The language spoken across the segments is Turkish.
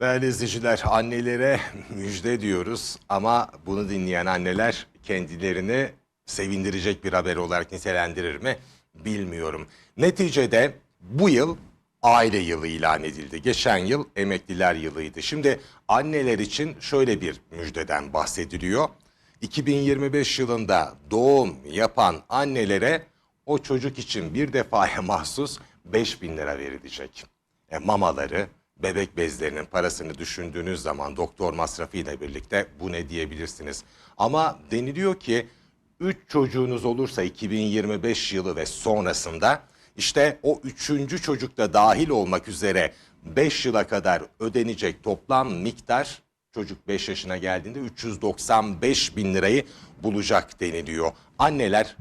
Değerli izleyiciler, annelere müjde diyoruz ama bunu dinleyen anneler kendilerini sevindirecek bir haber olarak nitelendirir mi bilmiyorum. Neticede bu yıl aile yılı ilan edildi. Geçen yıl emekliler yılıydı. Şimdi anneler için şöyle bir müjdeden bahsediliyor. 2025 yılında doğum yapan annelere o çocuk için bir defaya mahsus 5 bin lira verilecek. E, mamaları, bebek bezlerinin parasını düşündüğünüz zaman doktor masrafıyla birlikte bu ne diyebilirsiniz. Ama deniliyor ki 3 çocuğunuz olursa 2025 yılı ve sonrasında işte o üçüncü çocuk da dahil olmak üzere 5 yıla kadar ödenecek toplam miktar çocuk 5 yaşına geldiğinde 395 bin lirayı bulacak deniliyor. Anneler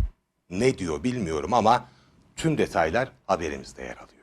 ne diyor bilmiyorum ama tüm detaylar haberimizde yer alıyor.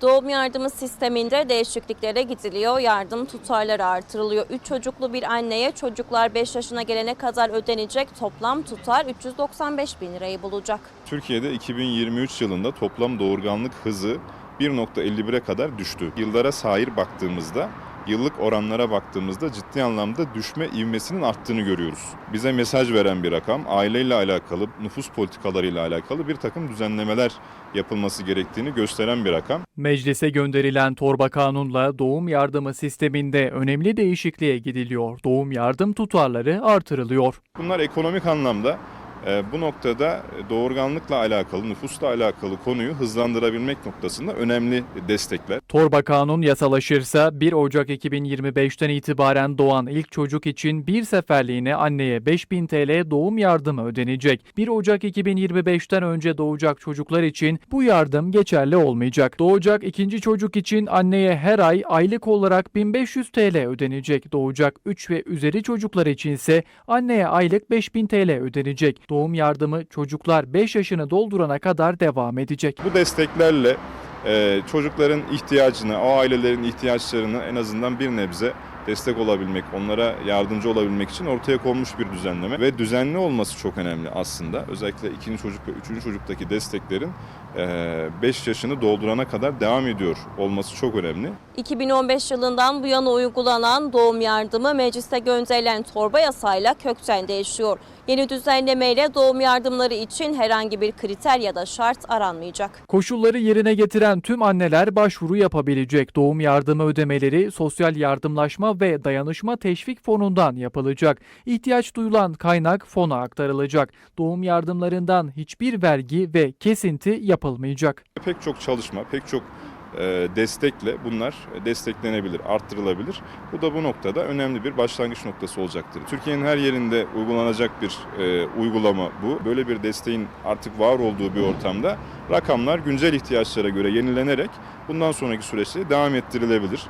Doğum yardımı sisteminde değişikliklere gidiliyor. Yardım tutarları artırılıyor. 3 çocuklu bir anneye çocuklar 5 yaşına gelene kadar ödenecek toplam tutar 395 bin lirayı bulacak. Türkiye'de 2023 yılında toplam doğurganlık hızı 1.51'e kadar düştü. Yıllara sahip baktığımızda, yıllık oranlara baktığımızda ciddi anlamda düşme ivmesinin arttığını görüyoruz. Bize mesaj veren bir rakam, aileyle alakalı, nüfus politikalarıyla alakalı bir takım düzenlemeler yapılması gerektiğini gösteren bir rakam. Meclise gönderilen torba kanunla doğum yardımı sisteminde önemli değişikliğe gidiliyor. Doğum yardım tutarları artırılıyor. Bunlar ekonomik anlamda bu noktada doğurganlıkla alakalı, nüfusla alakalı konuyu hızlandırabilmek noktasında önemli destekler. Torba kanun yasalaşırsa 1 Ocak 2025'ten itibaren doğan ilk çocuk için bir seferliğine anneye 5000 TL doğum yardımı ödenecek. 1 Ocak 2025'ten önce doğacak çocuklar için bu yardım geçerli olmayacak. Doğacak ikinci çocuk için anneye her ay aylık olarak 1500 TL ödenecek. Doğacak 3 ve üzeri çocuklar için ise anneye aylık 5000 TL ödenecek. Doğum yardımı çocuklar 5 yaşını doldurana kadar devam edecek. Bu desteklerle e, çocukların ihtiyacını, o ailelerin ihtiyaçlarını en azından bir nebze destek olabilmek, onlara yardımcı olabilmek için ortaya konmuş bir düzenleme ve düzenli olması çok önemli aslında. Özellikle ikinci çocuk ve üçüncü çocuktaki desteklerin 5 yaşını doldurana kadar devam ediyor olması çok önemli. 2015 yılından bu yana uygulanan doğum yardımı mecliste gönderilen torba yasayla kökten değişiyor. Yeni düzenlemeyle doğum yardımları için herhangi bir kriter ya da şart aranmayacak. Koşulları yerine getiren tüm anneler başvuru yapabilecek. Doğum yardımı ödemeleri Sosyal Yardımlaşma ve Dayanışma Teşvik Fonu'ndan yapılacak. İhtiyaç duyulan kaynak fona aktarılacak. Doğum yardımlarından hiçbir vergi ve kesinti yapılmayacak. Pek çok çalışma, pek çok e, destekle bunlar desteklenebilir, arttırılabilir. Bu da bu noktada önemli bir başlangıç noktası olacaktır. Türkiye'nin her yerinde uygulanacak bir e, uygulama bu. Böyle bir desteğin artık var olduğu bir ortamda rakamlar güncel ihtiyaçlara göre yenilenerek bundan sonraki süreçte devam ettirilebilir.